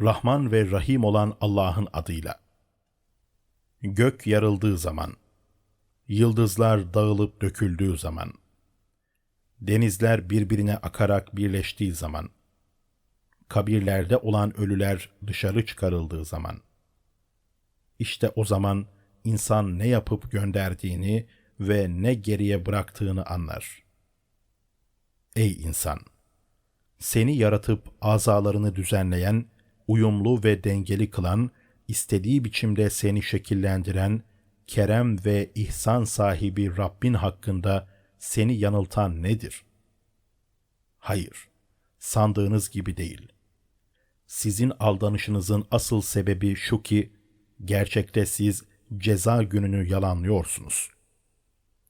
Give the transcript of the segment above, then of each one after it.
Rahman ve Rahim olan Allah'ın adıyla. Gök yarıldığı zaman, yıldızlar dağılıp döküldüğü zaman, denizler birbirine akarak birleştiği zaman, kabirlerde olan ölüler dışarı çıkarıldığı zaman, işte o zaman insan ne yapıp gönderdiğini ve ne geriye bıraktığını anlar. Ey insan! Seni yaratıp azalarını düzenleyen, uyumlu ve dengeli kılan, istediği biçimde seni şekillendiren, kerem ve ihsan sahibi Rabbin hakkında seni yanıltan nedir? Hayır, sandığınız gibi değil. Sizin aldanışınızın asıl sebebi şu ki, gerçekte siz ceza gününü yalanlıyorsunuz.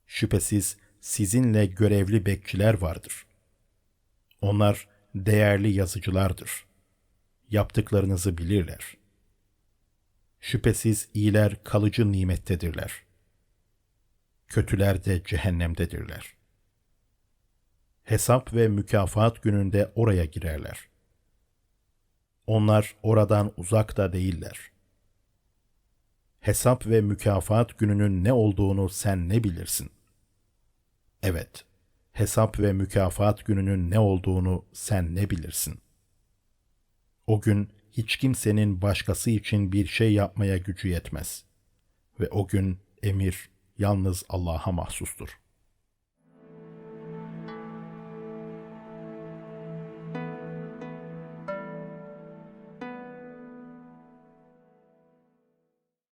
Şüphesiz sizinle görevli bekçiler vardır. Onlar değerli yazıcılardır. Yaptıklarınızı bilirler. Şüphesiz iyiler kalıcı nimettedirler. Kötüler de cehennemdedirler. Hesap ve mükafat gününde oraya girerler. Onlar oradan uzak da değiller. Hesap ve mükafat gününün ne olduğunu sen ne bilirsin? Evet, hesap ve mükafat gününün ne olduğunu sen ne bilirsin? O gün hiç kimsenin başkası için bir şey yapmaya gücü yetmez. Ve o gün emir yalnız Allah'a mahsustur.''